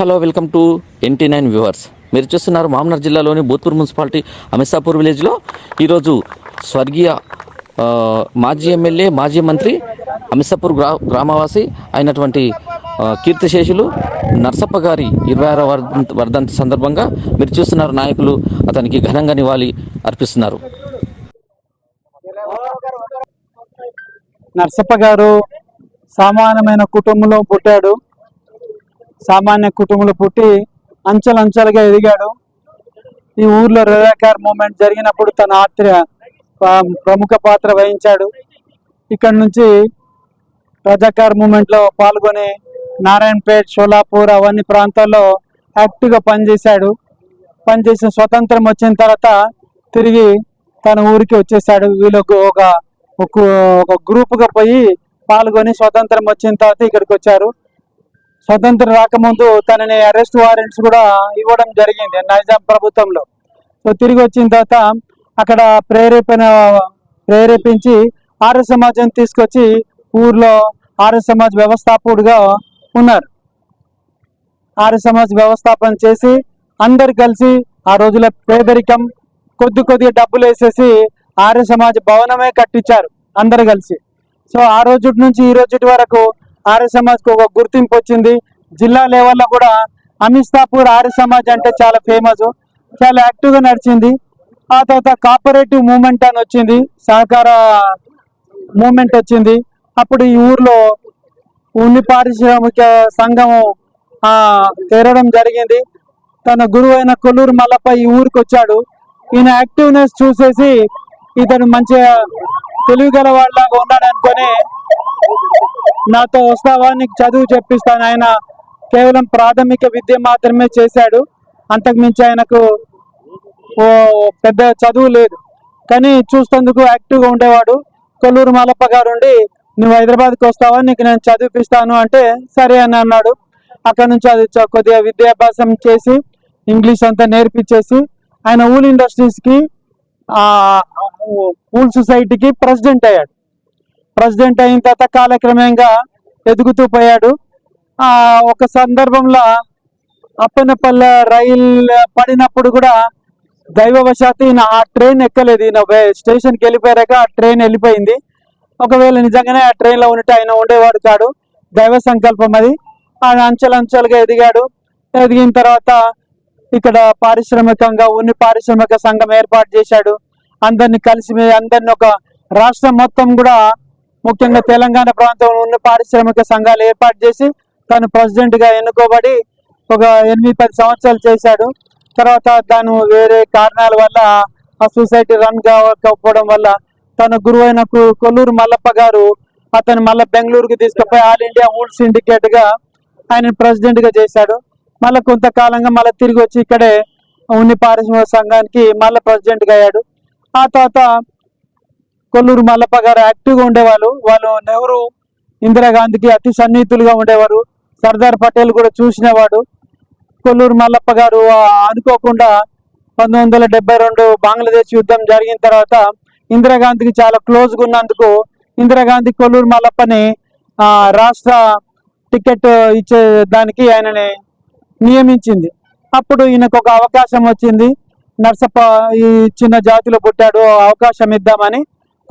Hello welcome to NT nine viewers. మీరు చూస్తున్నారు మామనర్ జిల్లాలోని భూత్పూర్ మున్సిపాలిటీ అమిసాపూర్ విలేజ్లో. ఈరోజు స్వర్గీయ మాజీ ఎమ్మెల్యే మాజీ మంత్రి అమిసాపూర్ గ్రా గ్రామవాసి అయినటువంటి కీర్తిశేషులు నర్సప్ప గారి ఇరవై ఆరవ వర్ధంతి వర్ధంతి సందర్భంగా మీరు చూస్తున్నారు నాయకులు అతనికి ఘనంగా నివాళి అర్పిస్తున్నారు. నర్సప్ప గారు సామాన్యమైన కుటుంబంలో పుట్టాడు. సామాన్య కుటుంబంలో పుట్టి అంచెలంచెలుగా ఎదిగాడు. ఈ ఊర్లో రజాకార్ మూమెంట్ జరిగినప్పుడు తన ఆత్ర ప్రముఖ పాత్ర వహించాడు. ఇక్కడ నుంచి రజాకార్ మూమెంట్లో పాల్గొని నారాయణపేట్ షోలాపూర్ అవన్నీ ప్రాంతాల్లో యాక్టివ్గా పనిచేశాడు. పనిచేసిన స్వతంత్రం వచ్చిన తర్వాత తిరిగి తన ఊరికి వచ్చేసాడు వీళ్ళకు ఒక ఒక ఒక గ్రూప్గా పోయి పాల్గొని స్వతంత్రం వచ్చిన తర్వాత ఇక్కడికి వచ్చారు. స్వతంత్రం రాకముందు తనని అరెస్ట్ వారెంట్స్ కూడా ఇవ్వడం జరిగింది నైజాం ప్రభుత్వంలో. సో తిరిగి వచ్చిన తర్వాత అక్కడ ప్రేరేపణ ప్రేరేపించి ఆర్య సమాజం తీసుకొచ్చి ఊర్లో ఆర్య సమాజ్ వ్యవస్థాపకుడుగా ఉన్నారు. ఆర్య సమాజ్ వ్యవస్థాపన చేసి అందరు కలిసి ఆ రోజుల పేదరికం కొద్ది కొద్దిగా డబ్బులు వేసేసి ఆర్య సమాజ్ భవనమే కట్టించారు అందరు కలిసి. సో ఆ రోజు నుంచి ఈ రోజు వరకు ఆర్య సమాజ్కి ఒక గుర్తింపు వచ్చింది. జిల్లా లెవెల్లో కూడా అమిస్తాపూర్ ఆర్య సమాజ్ అంటే చాలా ఫేమస్. చాలా యాక్టివ్గా నడిచింది. ఆ తర్వాత కోఆపరేటివ్ మూమెంట్ అని వచ్చింది. సహకార మూమెంట్ వచ్చింది. అప్పుడు ఈ ఊర్లో ఉన్ని పారిశ్రామిక సంఘం తెరడం జరిగింది. తన గురువు అయిన కొల్లూరు మల్లప్ప ఈ ఊరికి వచ్చాడు. ఈయన యాక్టివ్నెస్ చూసేసి ఇతను మంచిగా తెలివిగల వాళ్ళలాగా ఉన్నాడు అనుకొని నాతో వస్తావా నీకు చదువు చెప్పిస్తాను. ఆయన కేవలం ప్రాథమిక విద్య మాత్రమే చేశాడు. అంతకుమించి ఆయనకు ఓ పెద్ద చదువు లేదు. కానీ చూస్తేందుకు యాక్టివ్గా ఉండేవాడు. కొల్లూరు మలప్ప గారు ఉండి నువ్వు హైదరాబాద్కి వస్తావా? నీకు నేను చదివిపిస్తాను అంటే సరే అని అన్నాడు. అక్కడ నుంచి అది చ- కొద్దిగా విద్యాభ్యాసం చేసి ఇంగ్లీష్ అంతా నేర్పించేసి ఆయన ఊల్ ఇండస్ట్రీస్కి ఊల్ సొసైటీకి ప్రెసిడెంట్ అయ్యాడు. ప్రెసిడెంట్ అయిన తర్వాత కాలక్రమంగా ఎదుగుతూ పోయాడు. ఆ ఒక సందర్భంలో అప్పనపల్లె రైల్ పడినప్పుడు కూడా దైవవశాత్తు ఈయన ఆ ట్రైన్ ఎక్కలేదు. ఈయన వే- స్టేషన్కి వెళ్ళిపోయాక ఆ ట్రైన్ వెళ్ళిపోయింది. ఒకవేళ నిజంగానే ఆ ట్రైన్లో ఉంటే ఆయన ఉండేవాడు కాడు. దైవ సంకల్పం అది. ఆయన అంచెలంచెలుగా ఎదిగాడు. ఎదిగిన తర్వాత ఇక్కడ పారిశ్రామికంగా ఉన్ని పారిశ్రామిక సంఘం ఏర్పాటు చేశాడు. అందరిని కలిసి అందరిని ఒక రాష్ట్రం మొత్తం కూడా ముఖ్యంగా తెలంగాణ ప్రాంతంలో ఉన్న పారిశ్రామిక సంఘాలు ఏర్పాటు చేసి తను ప్రెసిడెంట్గా ఎన్నుకోబడి ఒక ఎనిమిది పది సంవత్సరాలు చేశాడు. తర్వాత తను వేరే కారణాల వల్ల ఆ సొసైటీ రన్ కాకపోవడం వల్ల తన గురువు కు- కొల్లూరు మల్లప్ప గారు అతను మళ్ళీ బెంగళూరుకు తీసుకుపోయి ఆల్ ఇండియా ఊల్ సిండికేట్గా ఆయన ప్రెసిడెంట్గా చేశాడు. మళ్ళీ కొంతకాలంగా మళ్ళీ తిరిగి వచ్చి ఇక్కడే ఉన్ని పారిశ్రామిక సంఘానికి మళ్ళీ ప్రెసిడెంట్గా అయ్యాడు. ఆ తర్వాత కొల్లూరు మల్లప్ప గారు యాక్టివ్గా ఉండేవాళ్ళు. వాళ్ళు నెహ్రూ ఇందిరాగాంధీకి అతి సన్నిహితులుగా ఉండేవారు. సర్దార్ పటేల్ కూడా చూసినవాడు. కొల్లూరు మల్లప్ప గారు అనుకోకుండా పంతొమ్మిది వందల డెబ్బై రెండు బంగ్లాదేశ్ యుద్ధం జరిగిన తర్వాత ఇందిరాగాంధీకి చాలా క్లోజ్గా ఉన్నందుకు ఇందిరాగాంధీ కొల్లూరు మల్లప్పని ఆ, రాష్ట్ర టికెట్ ఇచ్చే దానికి ఆయనని నియమించింది. అప్పుడు ఈయనకు ఒక అవకాశం వచ్చింది. నర్సప్ప ఈ చిన్న జాతిలో పుట్టాడు అవకాశం ఇద్దామని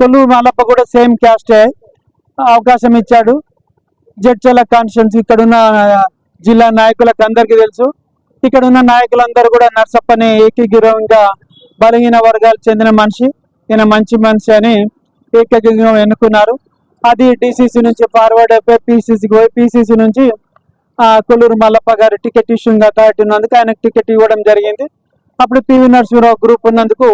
కొల్లూరు మల్లప్ప కూడా సేమ్ క్యాస్టే అవకాశం ఇచ్చాడు. జడ్చల కాన్షియన్స్ ఇక్కడ ఉన్న జిల్లా నాయకులకు అందరికీ తెలుసు. ఇక్కడ ఉన్న నాయకులందరూ కూడా నర్సప్పని ఏకీగ్రీవంగా బలహీన వర్గాలకు చెందిన మనిషి. ఈయన మంచి మనిషి అని ఏకగ్రీవం ఎన్నుకున్నారు. అది డిసిసి నుంచి ఫార్వర్డ్ అయిపోయి పిసిసికి పోయి పిసిసి నుంచి కొల్లూరు మల్లప్ప గారు టికెట్ ఇష్యూగా అథారిటీ ఉన్నందుకు ఆయనకు టికెట్ ఇవ్వడం జరిగింది. అప్పుడు పివి నరసింహరావు గ్రూప్ ఉన్నందుకు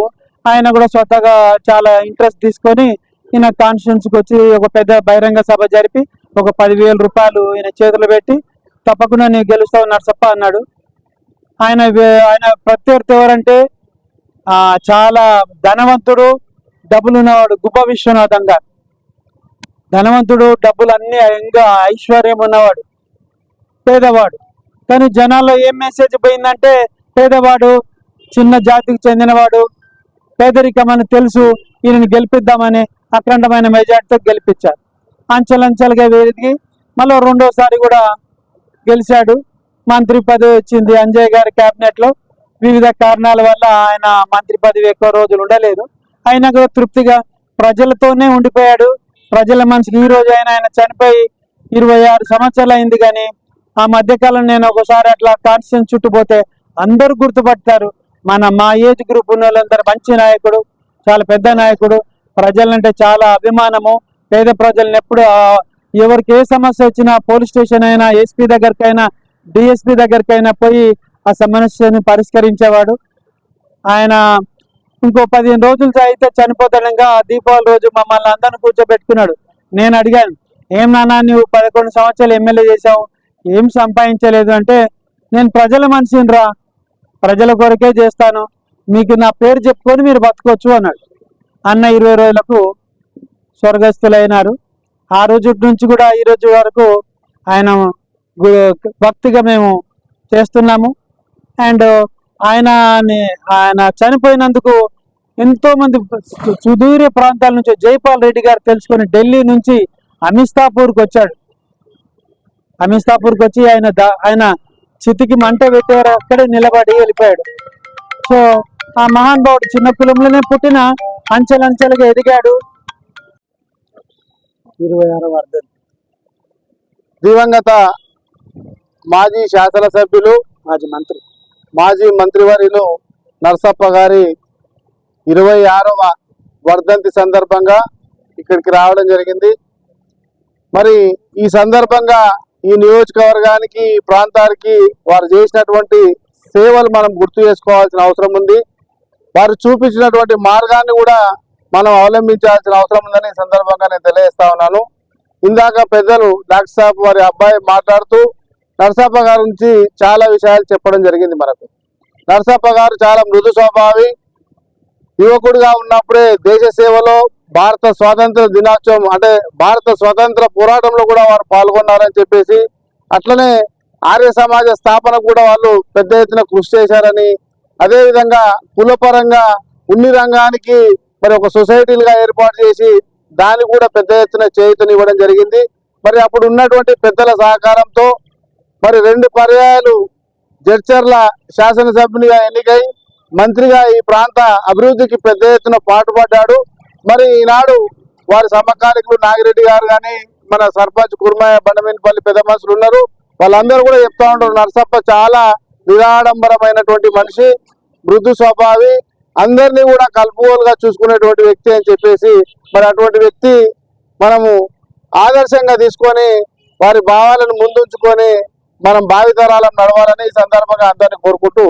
ఆయన కూడా స్వతహాగా చాలా ఇంట్రెస్ట్ తీసుకొని ఈయన కాన్స్టిట్యున్సీకి వచ్చి ఒక పెద్ద బహిరంగ సభ జరిపి ఒక పదివేల రూపాయలు ఈయన చేతులు పెట్టి తప్పకుండా నీవు గెలుస్తావు నర్సప్ప అన్నాడు. ఆయన ఆయన ప్రత్యర్థి ఎవరంటే చాలా ధనవంతుడు డబ్బులు ఉన్నవాడు గుబ్బ విశ్వనాథం గారు. ధనవంతుడు డబ్బులు అన్ని ఇంకా ఐశ్వర్యం ఉన్నవాడు. పేదవాడు. కానీ జనాల్లో ఏం మెసేజ్ పోయిందంటే పేదవాడు చిన్న జాతికి చెందినవాడు పేదరికం అని తెలుసు ఈయనని గెలిపిద్దామని అఖండమైన మెజార్టీతో గెలిపించారు. అంచెలంచెలుగా వేరిగి మళ్ళీ రెండోసారి కూడా గెలిచాడు. మంత్రి పదవి వచ్చింది అంజయ్ గారి క్యాబినెట్లో. లో వివిధ కారణాల వల్ల ఆయన మంత్రి పదవి ఎక్కువ రోజులు ఉండలేదు. అయినా కూడా తృప్తిగా ప్రజలతోనే ఉండిపోయాడు. ప్రజల మనిషికి ఈ రోజు ఆయన ఆయన చనిపోయి ఇరవై ఆరు సంవత్సరాలు అయింది కానీ ఆ మధ్యకాలం నేను ఒకసారి అట్లా కాన్స్టిట్యూన్ చుట్టుపోతే అందరూ గుర్తుపడతారు. మన మా ఏజ్ గ్రూప్ ఉన్న వాళ్ళందరూ మంచి నాయకుడు చాలా పెద్ద నాయకుడు. ప్రజలంటే చాలా అభిమానము. పేద ప్రజలను ఎప్పుడు ఎవరికి ఏ సమస్య వచ్చినా పోలీస్ స్టేషన్ అయినా ఎస్పీ దగ్గరికైనా డిఎస్పీ దగ్గరికైనా పోయి ఆ సమస్యని పరిష్కరించేవాడు. ఆయన ఇంకో పదిహేను రోజులు అయితే చనిపోతాడంగా దీపావళి రోజు మమ్మల్ని అందరిని కూర్చోబెట్టుకున్నాడు. నేను అడిగాను ఏం నాన్న నువ్వు పదకొండు సంవత్సరాలు ఎమ్మెల్యే చేసావు ఏం సంపాదించలేదు అంటే నేను ప్రజల మనిషిని రా ప్రజల కొరకే చేస్తాను. మీకు నా పేరు చెప్పుకొని మీరు బతకొచ్చు అన్నాడు. అన్న ఇరవై రోజులకు స్వర్గస్థులైనారు. ఆ రోజు నుంచి కూడా ఈ రోజు వరకు ఆయన భక్తిగా మేము చేస్తున్నాము. అండ్ ఆయన ఆయన చనిపోయినందుకు ఎంతో మంది సుదూర ప్రాంతాల నుంచి జైపాల్ రెడ్డి గారు తెలుసుకొని ఢిల్లీ నుంచి అమిస్తాపూర్కి వచ్చాడు. అమిస్తాపూర్కి వచ్చి ఆయన ఆయన చితికి మంట పెట్టారు అక్కడే నిలబడి వెళ్ళిపోయాడు. సో ఆ మహానుభావుడు చిన్న కులంలోనే పుట్టిన అంచెలంచెలుగా ఎదిగాడు. ఇరవై ఆరో వర్ధన్. దివంగత మాజీ శాసనసభ్యులు మాజీ మంత్రి. మాజీ మంత్రివర్యులు నరసప్ప గారి ఇరవై ఆరవ వర్ధంతి సందర్భంగా ఇక్కడికి రావడం జరిగింది. మరి ఈ సందర్భంగా ఈ నియోజకవర్గానికి ఈ ప్రాంతానికి వారు చేసినటువంటి సేవలు మనం గుర్తు చేసుకోవాల్సిన అవసరం ఉంది. వారు చూపించినటువంటి మార్గాన్ని కూడా మనం అవలంబించాల్సిన అవసరం ఉందని సందర్భంగా నేను తెలియజేస్తా ఉన్నాను. ఇందాక పెద్దలు డాక్టర్ సాబ్ వారి అబ్బాయి మాట్లాడుతూ నరసప్ప గారి నుంచి చాలా విషయాలు చెప్పడం జరిగింది మనకు. నరసప్ప గారు చాలా మృదు స్వభావి యువకుడిగా ఉన్నప్పుడే దేశ సేవలో భారత స్వాతంత్ర దినోత్సవం అంటే భారత స్వాతంత్ర పోరాటంలో కూడా వారు పాల్గొన్నారని చెప్పేసి అట్లనే ఆర్య సమాజ స్థాపన కూడా వాళ్ళు పెద్ద ఎత్తున కృషి చేశారని అదేవిధంగా కులపరంగా ఉన్ని రంగానికి మరి ఒక సొసైటీలుగా ఏర్పాటు చేసి దాన్ని కూడా పెద్ద ఎత్తున చేయుతనివ్వడం జరిగింది. మరి అప్పుడు ఉన్నటువంటి పెద్దల సహకారంతో మరి రెండు పర్యాయాలు జడ్చర్ల శాసనసభ్యునిగా ఎన్నికై మంత్రిగా ఈ ప్రాంత అభివృద్ధికి పెద్ద ఎత్తున పాటుపడ్డాడు. మరి ఈనాడు వారి సమకాలికులు నాగిరెడ్డి గారు కానీ మన సర్పంచ్ కుర్మాయ బండమీనపల్లి పెద్ద మనుషులు ఉన్నారు. వాళ్ళందరూ కూడా చెప్తా ఉంటారు నర్సప్ప చాలా నిరాడంబరమైనటువంటి మనిషి మృదు స్వభావి అందరినీ కూడా కలుపుకోలుగా చూసుకునేటువంటి వ్యక్తి అని చెప్పేసి మరి అటువంటి వ్యక్తి మనము ఆదర్శంగా తీసుకొని వారి భావాలను ముందుంచుకొని మనం భావితరాలను నడవాలని ఈ సందర్భంగా అందరినీ కోరుకుంటూ